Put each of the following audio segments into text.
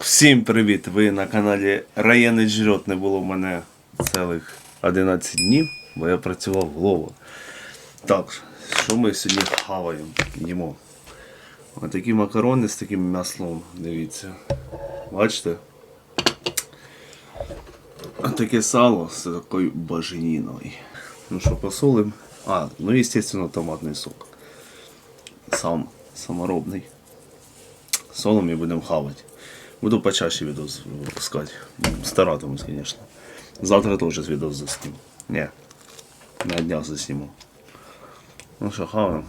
Всім привіт! Ви на каналі Раєний Жрет не було в мене цілих 11 днів, бо я працював в Глово. Так, що ми сьогодні хаваємо, їмо? Отакі макарони з таким маслом, дивіться. Бачите? Таке сало з такою бажаніною. Ну що, посолим? А, ну естественно томатний сок. Сам саморобний. Солом і будемо хавати. Буду почаще відос випускати. Старатимусь, звісно. Завтра теж відос засніму. Ні. На днях засніму. Ну що, хаваємо.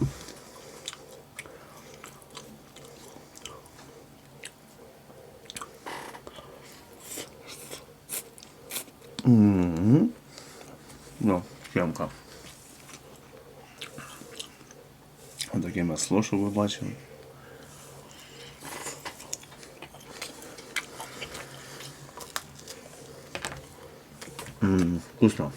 Мгм. Ну, прямка. Отаке масло, що ви бачили. Вкусно.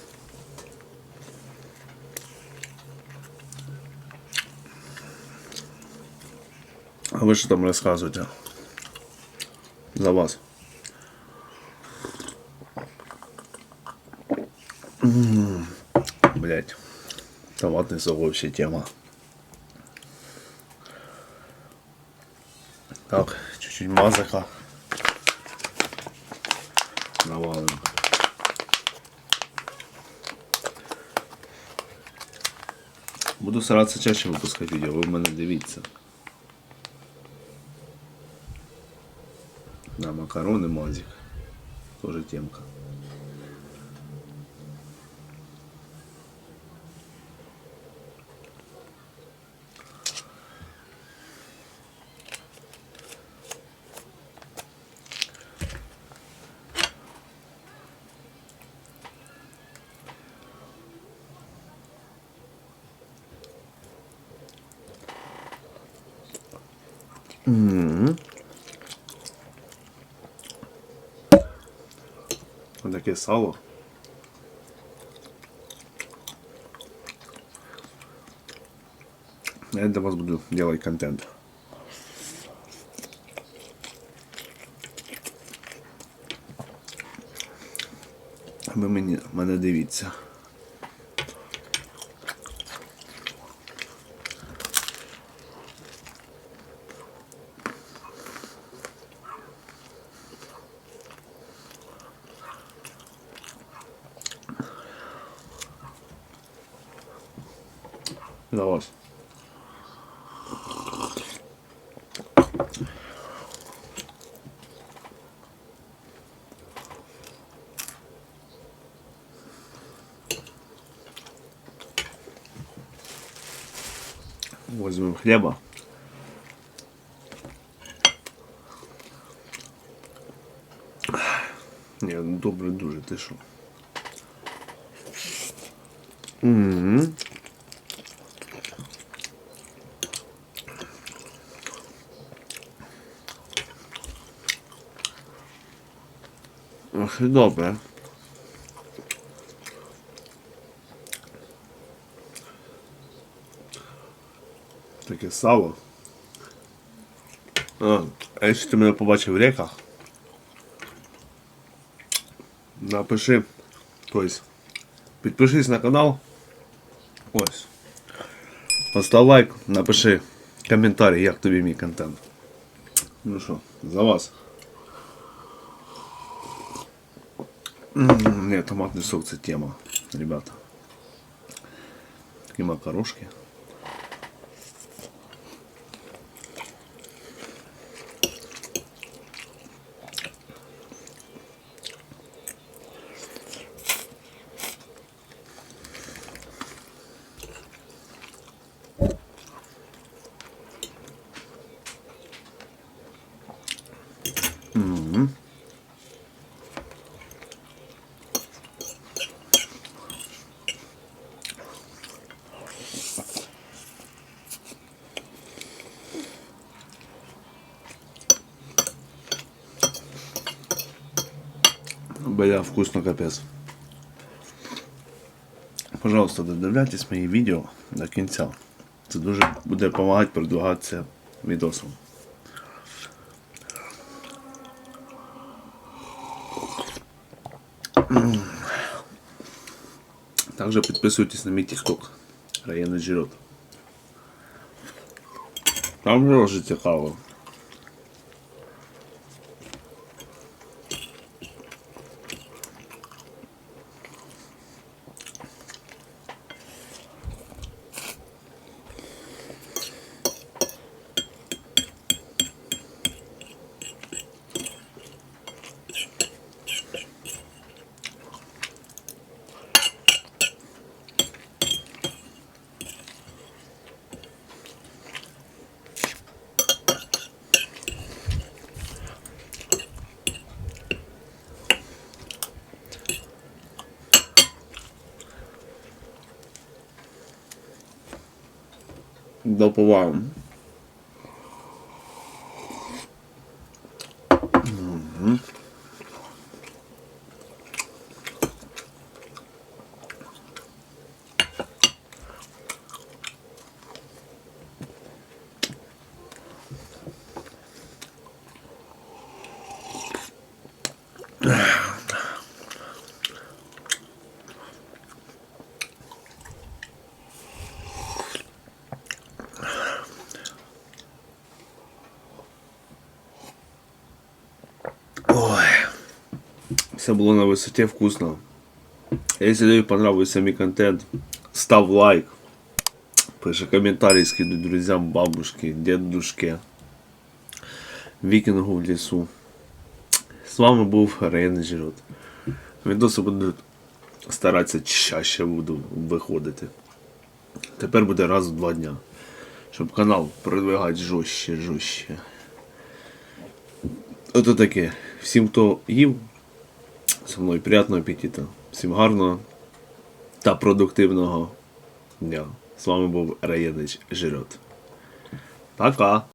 А ви що там розказуєте? За вас. Блять. Томатный сок вообще тема. Так, чуть-чуть мазака. Навалим. Буду старатися чаще випускати відео, ви в мене дивіться. На макарони мазик. Тоже темка. Таке сало. Я для вас буду делать контент. Ви мені мене дивіться. Вас. Возьмем хлеба. Ні, ну добре дуже, ти що? Мгм. Ох, добре. Таке сало. А, а якщо ти мене побачив в реках, напиши, тобто, підпишись на канал. Ось. Постав лайк, напиши коментарі, як тобі мій контент. Ну що, за вас. М, томатный сок это тема, ребята. Такие макарошки. Бля, вкусно капець. Пожалуйста, додивляйтесь мої відео до кінця. Це дуже буде допомагати продвигатися відосом. Также підписуйтесь на мій TikTok. Районний Жирот. Там дуже цікаво. Допиваємо. Мгм. Все було на висоті вкусно. Якщо тобі понравився мій контент, став лайк. Пиши комментарий, скидывай друзьям, бабушке, дедушке. Вікінгу в лісу. З вами був Рейн Жирот. Відоси буду старатися чаще буду виходити. Тепер буде раз в два дня. Щоб канал продвигати жорстче, жорстче. Ото таке. Всім, хто їв, зі мною приятного апетиту. Всім гарного та продуктивного дня. З вами був Раєнич Жирот. Пока!